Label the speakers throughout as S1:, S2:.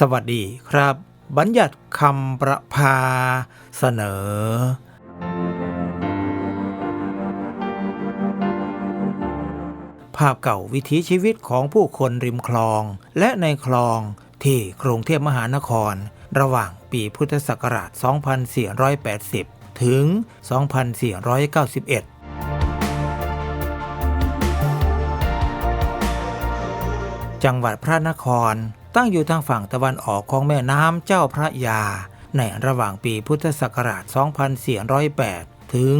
S1: สวัสดีครับ บัญญัติคำประพาเสนอ ภาพเก่าวิถีชีวิตของผู้คนริมคลอง และในคลองที่กรุงเทพมหานคร ระหว่างปีพุทธศักราช 2480 ถึง 2491จังหวัดพระนคร ตั้งอยู่ทางฝั่งตะวันออกของแม่น้ำเจ้าพระยา ในระหว่างปีพุทธศักราช 2408 ถึง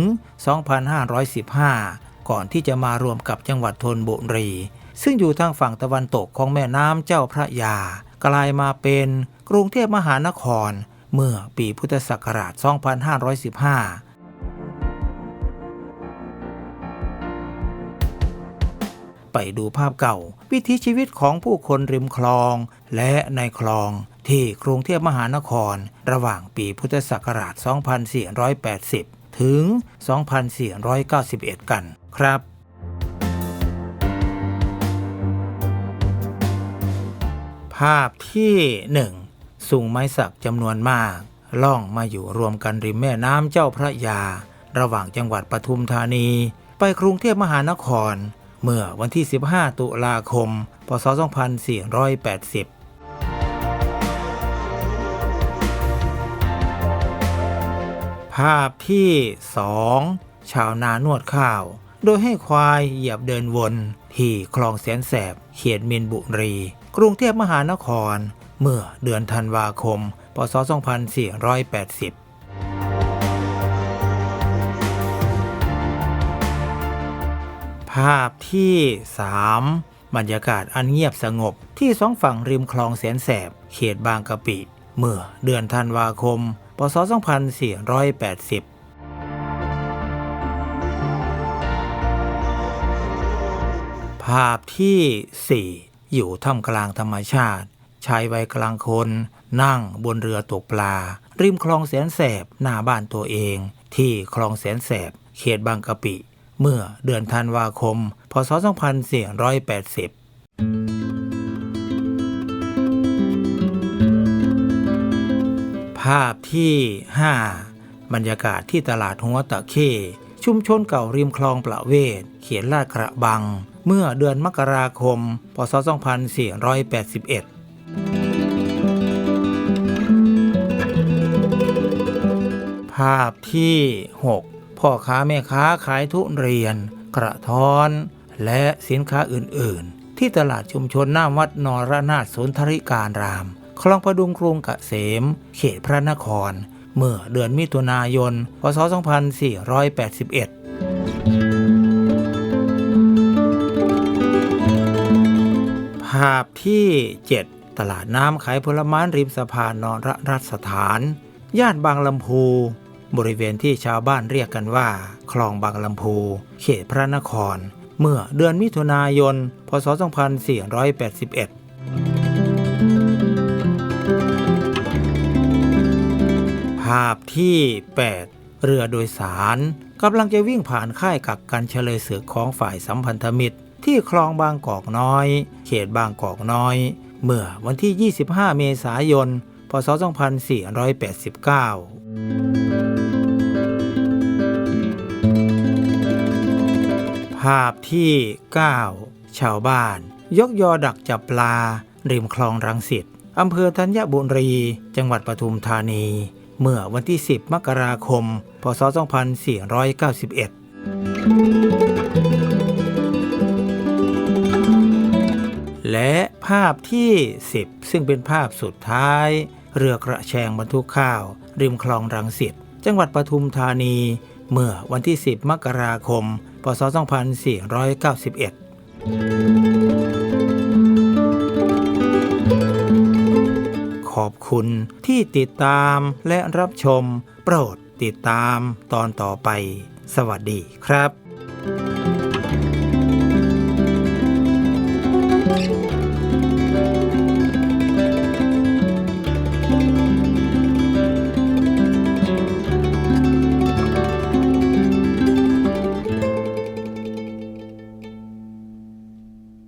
S1: 2515 ก่อนที่จะมารวมกับจังหวัดธนบุรี ซึ่งอยู่ทางฝั่งตะวันตกของแม่น้ำเจ้าพระยา กลายมาเป็นกรุงเทพมหานคร เมื่อปีพุทธศักราช 2515 ไปดูภาพเก่า วิถีชีวิตของผู้คนริมคลอง และในคลองที่กรุงเทพมหานคร ระหว่างปีพุทธศักราช 2480 ถึง 2491 กันครับภาพที่ 1 สูงไม้สักจำนวนมาก ล่องมาอยู่รวมกันริมแม่น้ำเจ้าพระยา ระหว่างจังหวัดปทุมธานี ไปกรุงเทพมหานคร เมื่อวันที่ 15 ตุลาคม พศ 2480ภาพที่ 2 ชาวนานวดข้าว โดยให้ควายเหยียบเดินวน ที่คลองแสนแสบ เขตมินบุรี กรุงเทพมหานคร เมื่อเดือนธันวาคม พศ 2480 ภาพที่ 3 บรรยากาศอันเงียบสงบที่สองฝั่งริมคลองแสนแสบ เขตบางกะปิ เมื่อเดือนธันวาคม พศ 2480ภาพที่ 4 อยู่ท่ามกลางธรรมชาติชายวัยกลางคน นั่งบนเรือตกปลา ริมคลองแสนแสบหน้าบ้านตัวเอง ที่คลองแสนแสบ เขตบางกะปิ เมื่อเดือนธันวาคม พศ 2480ภาพที่ 5 บรรยากาศที่ตลาดหัวตะเข้ชุมชนเก่าริมคลองประเวศ เขียนลาดกระบัง เมื่อเดือนมกราคม พศ 2481 ภาพที่ 6 พ่อค้าแม่ค้าขายทุเรียน กระท้อน และสินค้าอื่น ๆ ที่ตลาดชุมชนหน้าวัดนรนาถสนทริการราม คลองพดุงกรุงเกษม เขตพระนคร เมื่อเดือนมิถุนายน พศ 2481ภาพที่ 7 ตลาดน้ำขายผลไม้ริมสะพานนรรัสถาน ย่านบางลำพู บริเวณที่ชาวบ้านเรียกกันว่า คลองบางลำพู เขตพระนคร เมื่อเดือนมิถุนายน พศ 2481ภาพที่ 8 เรือโดยสารกำลังจะวิ่งผ่านค่ายกักกันเฉลยศึกของฝ่ายสัมพันธมิตร ที่คลองบางกอกน้อย เขตบางกอกน้อย เมื่อวันที่ 25 เมษายน พศ 2489 ภาพที่ 9 ชาวบ้าน ยกยอดักจับปลา ริมคลองรังสิตอำเภอธัญบุรี จังหวัดปทุมธานี เมื่อวันที่ 10 มกราคม พศ 2491 และภาพที่ 10 ซึ่งเป็นภาพสุดท้าย เรือกระแชงบรรทุกข้าว ริมคลองรังสิตจังหวัดปทุมธานี เมื่อวันที่ 10 มกราคม พศ 2491 ขอบคุณที่ติดตามและรับชม โปรดติดตามตอนต่อไป สวัสดีครับ